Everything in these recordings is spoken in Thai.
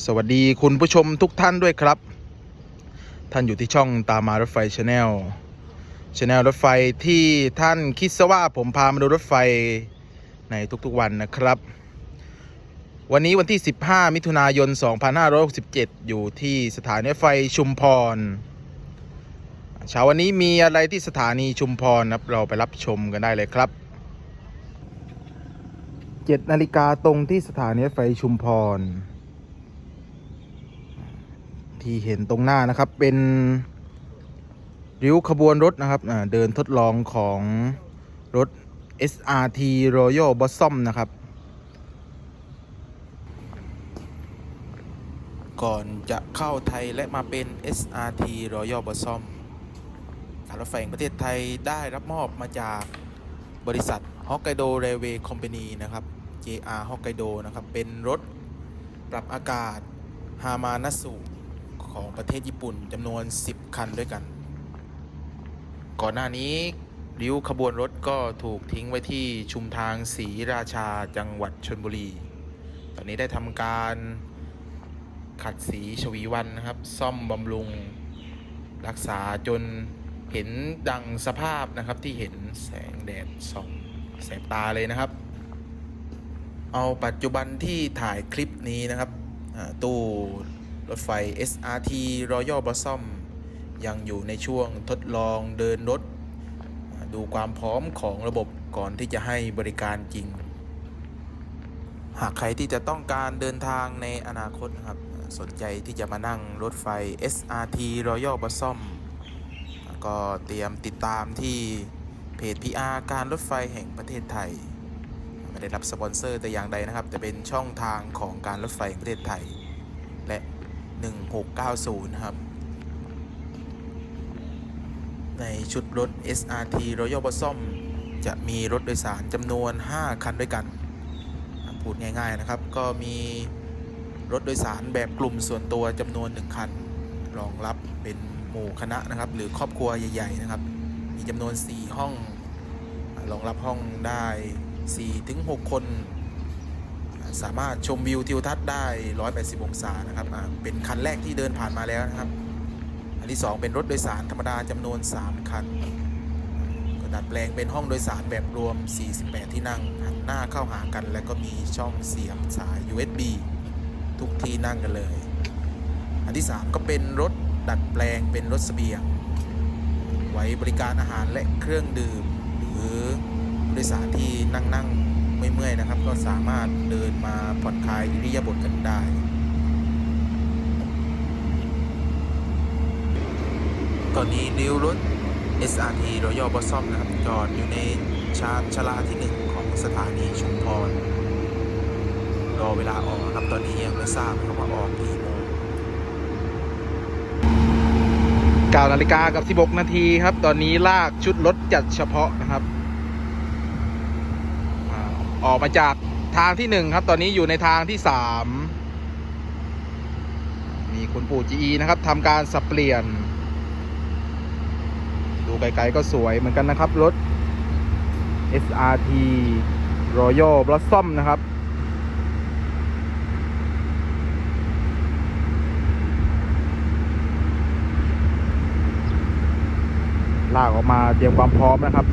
สวัสดีคุณผู้ชมทุกท่านด้วยครับ ท่านอยู่ที่ช่องตามมารถไฟชาแนลชาแนลรถไฟที่ท่านคิดซะว่าผมพามาดูรถไฟในทุกๆวันนะครับ วันนี้วันที่ 15 มิถุนายน 2567 อยู่ที่สถานีรถไฟชุมพรเช้าวันนี้มีอะไรที่สถานีชุมพรครับเราไปรับชมกันได้เลยครับ7นาฬิกาตรงที่สถานีรถไฟชุมพร ที่เห็นตรงหน้านะครับเป็นริ้วขบวนรถนะครับเดินทดลองของรถ SRT Royal Blossom นะครับ ก่อนจะเข้าไทยและมาเป็น SRT Royal Blossom การรถไฟแห่งประเทศไทยได้รับมอบมาจากบริษัท Hokkaido Railway Company นะครับ JR Hokkaido นะครับ เป็นรถปรับอากาศฮามานัสุ ของประเทศญี่ปุ่นจำนวน 10 คันด้วยกัน ก่อนหน้านี้ริ้วขบวนรถก็ถูกทิ้งไว้ที่ชุมทางศรีราชาจังหวัดชนบุรี ตอนนี้ได้ทำการขัดสีชวีวันนะครับ ซ่อมบำรุงรักษาจนเห็นดังสภาพนะครับที่เห็นแสงแดดส่องแสบตาเลยนะครับ เอาปัจจุบันที่ถ่ายคลิปนี้นะครับตู้ รถไฟ SRT Royal Blossom ยังอยู่ในช่วงทดลองเดินรถ ดูความพร้อมของระบบก่อนที่จะให้บริการจริง หากใครที่จะต้องการเดินทางในอนาคตนะครับ สนใจที่จะมานั่งรถไฟ SRT Royal Blossom ก็เตรียมติดตามที่เพจ PR การรถไฟแห่งประเทศไทย ไม่ได้รับสปอนเซอร์แต่อย่างใดนะครับ แต่เป็นช่องทางของการรถไฟแห่งประเทศไทย 1690นะครับ ในชุดรถ SRT Royal Blossom จะมีรถโดยสารจำนวน 5 คันด้วยกัน พูดง่ายๆนะครับ ก็มีรถโดยสารแบบกลุ่มส่วนตัวจำนวน 1 คัน รองรับเป็นหมู่คณะนะครับ หรือครอบครัวใหญ่ ๆ นะครับ มีจำนวน 4 ห้องรองรับห้องได้4ถึง6คน สามารถชมวิวทิวทัศน์ได้ 180 องศานะครับเป็นคันแรกที่เดินผ่านมาแล้วนะครับ อันที่ 2 เป็นรถโดยสารธรรมดาจำนวน 3 คัน ก็ดัดแปลงเป็นห้องโดยสารแบบรวม 48 ที่นั่งหันหน้าเข้าหากัน และก็มีช่องเสียบสาย USB ทุกที่นั่งกันเลย อันที่ 3 ก็เป็นรถดัดแปลงเป็นรถสเสบียง ไว้บริการอาหารและเครื่องดื่ม หรือโดยสารที่นั่งนั่ง ๆเมื่อยนะครับ ก็สามารถเดินมาผ่อนคลายอิริยาบถกันได้ตอนนี้ริ้วรถ SRT Royal Blossom นะครับจอดอยู่ในชานชาลาที่หนึ่งของสถานีชุมพรรอเวลาออกครับตอนนี้ยังไม่ทราบนะครับว่าออกกี่โมง9นาฬิกากับ 16 นาทีครับ ตอนนี้ลากชุดรถจัดเฉพาะนะครับ ออกมาจากทางที่1ครับ ตอนนี้อยู่ในทางที่3มีคุณปู่ GE นะครับทำการสับเปลี่ยน ดูไกลๆก็สวยเหมือนกันนะครับ รถ SRT Royal Blossom นะครับลากออกมาเตรียมความพร้อมนะครับ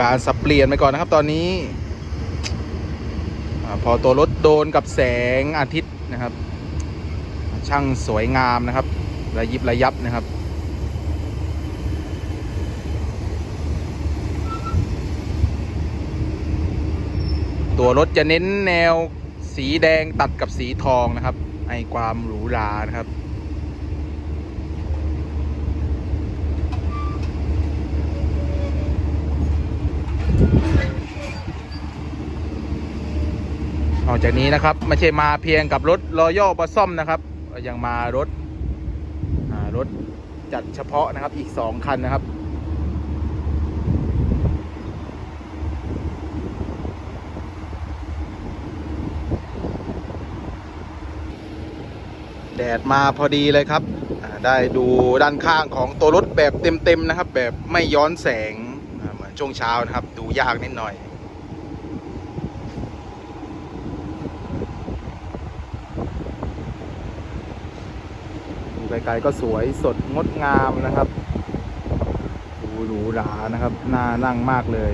การสับเปลี่ยนไปก่อนนะครับ ตอนนี้พอตัวรถโดนกับแสงอาทิตย์นะครับ ช่างสวยงามนะครับ ระยิบระยับนะครับตัวรถจะเน้นแนวสีแดงตัดกับสีทองนะครับ ให้ความหรูหรานะครับ จากนี้นะครับ ไม่ใช่มาเพียงกับรถรอย่อบัสซ่อมนะครับยังมารถรถจัดเฉพาะนะครับอีกสองคันนะครับ แดดมาพอดีเลยครับ ได้ดูด้านข้างของตัวรถแบบเต็มๆนะครับ แบบไม่ย้อนแสงเหมือนช่วงเช้านะครับ ดูยากนิดหน่อย ไกลๆก็สวยสดงดงามนะครับหรูหรานะครับน่านั่งมากเลย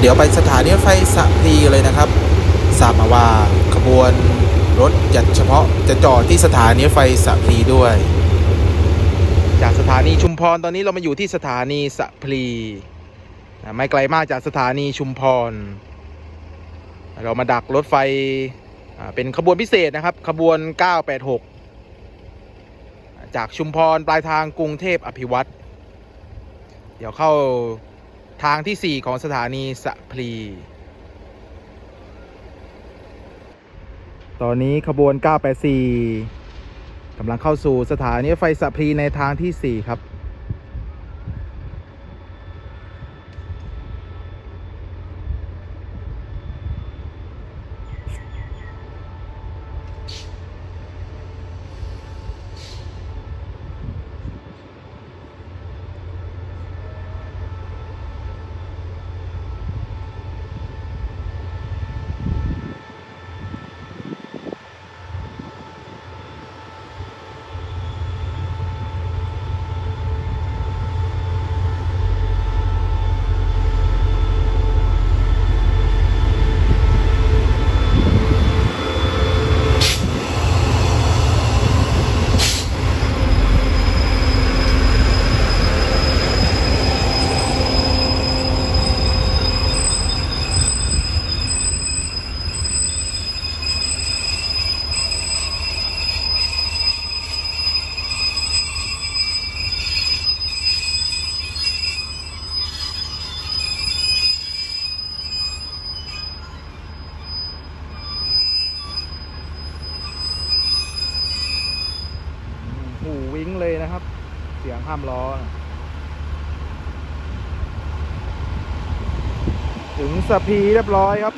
เดี๋ยวไปสถานีรถไฟสะพีเลยนะครับทราบมาว่าขบวนรถจัดเฉพาะจะจอดที่สถานีรถไฟสะพีด้วย จากสถานีชุมพรตอนนี้เรามาอยู่ที่สถานีสะพีไม่ไกลมากจากสถานีชุมพร เรามาดักรถไฟเป็นขบวนพิเศษนะครับ ขบวน 986 จากชุมพรปลายทางกรุงเทพอภิวัตรเดี๋ยวเข้า ทางที่ 4 ของสถานีสะพลี ตอนนี้ขบวน 984กำลังเข้าสู่สถานีไฟสะพลีในทางที่ 4 ครับ ห้ามล้อ ถึงสะพีเรียบร้อยครับ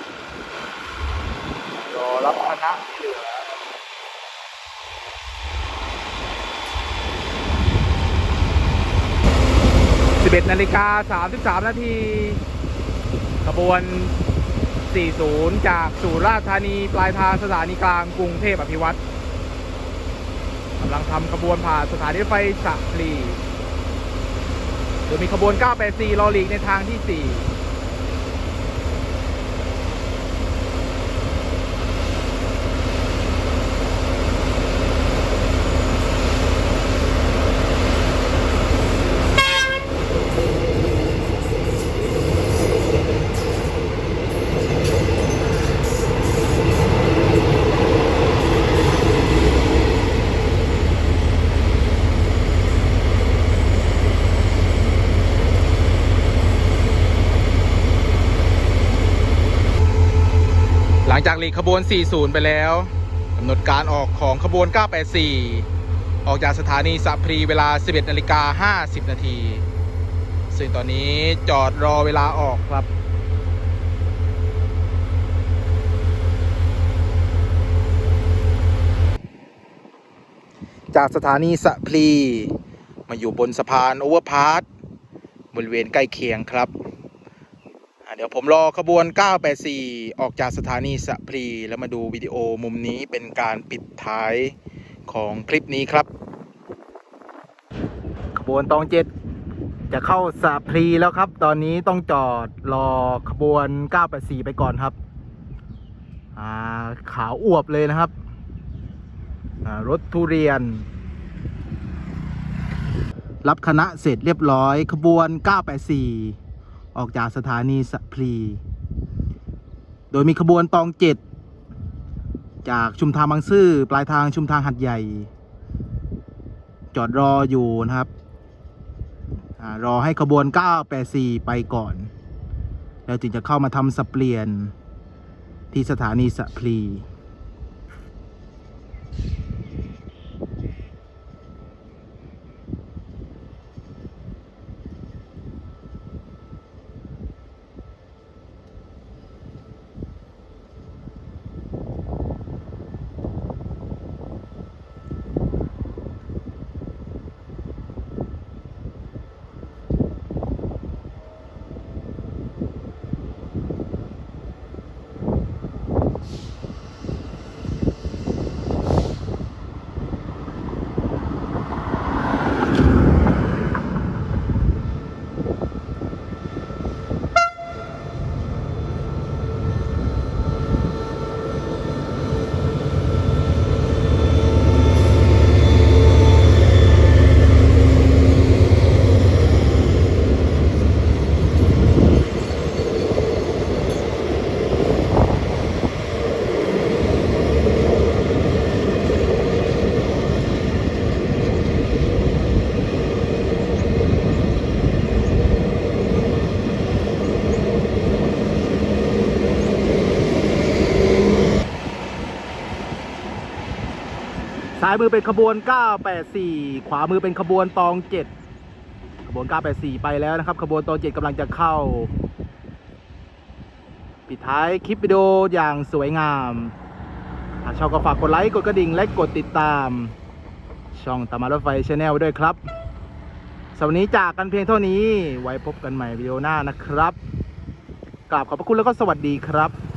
รอรับคณะที่เหลือ11นาฬิกา33นาทีขบวน 40 จากสุราษฎร์ธานี ปลายทางสถานีกลางกรุงเทพอภิวัตร กำลังทำขบวนผ่านสถานีไฟสะพลีโดยมีขบวน 984 ลอลีกในทางที่ 4 หลีกขบวน 40 ไปแล้วกำหนดการออกของขบวน 984 ออกจากสถานีสัพรีเวลา 11นาฬิกา50 นาที ซึ่งตอนนี้จอดรอเวลาออกครับจากสถานีสะพลี มาอยู่บนสะพานโอเวอร์พาสบริเวณใกล้เคียงครับ ดี๋ยวผมรอขบวน 984 ออกจากสถานีสะพรี แล้วมาดูวิดีโอมุมนี้เป็นการปิดท้ายของคลิปนี้ครับ ขบวนตองเจ็ดจะเข้าสะพรีแล้วครับ ตอนนี้ต้องจอดรอขบวน 984 ไปก่อนครับอาขาวอวบเลยนะครับอารถทุเรียน รับคณะเสร็จเรียบร้อยขบวน 984 ออกจากสถานีสะพลี โดยมีขบวนตองเจ็ดจากชุมทางบางซื่อปลายทางชุมทางหัดใหญ่ จอดรออยู่นะครับอรอให้ขบวน 984 ไปก่อน แล้วจึงจะเข้ามาทำสเปลี่ยนที่สถานีสะพลีายมือเป็นขบวน 984 ขวามือเป็นขบวนตอง 7 ขบวน 984 ไปแล้วนะครับ ขบวนตอง 7กำลังจะเข้า ปิดท้ายคลิปวิดีโออย่างสวยงามหากชอบก็ฝากกดไลค์กดกระดิ่งและกดติดตาม ช่องตามารถไฟชาแนลด้วยครับสำหรับวันนี้จากกันเพียงเท่านี้ ไว้พบกันใหม่วิดีโอหน้านะครับกราบขอบพระคุณแล้วก็สวัสดีครับ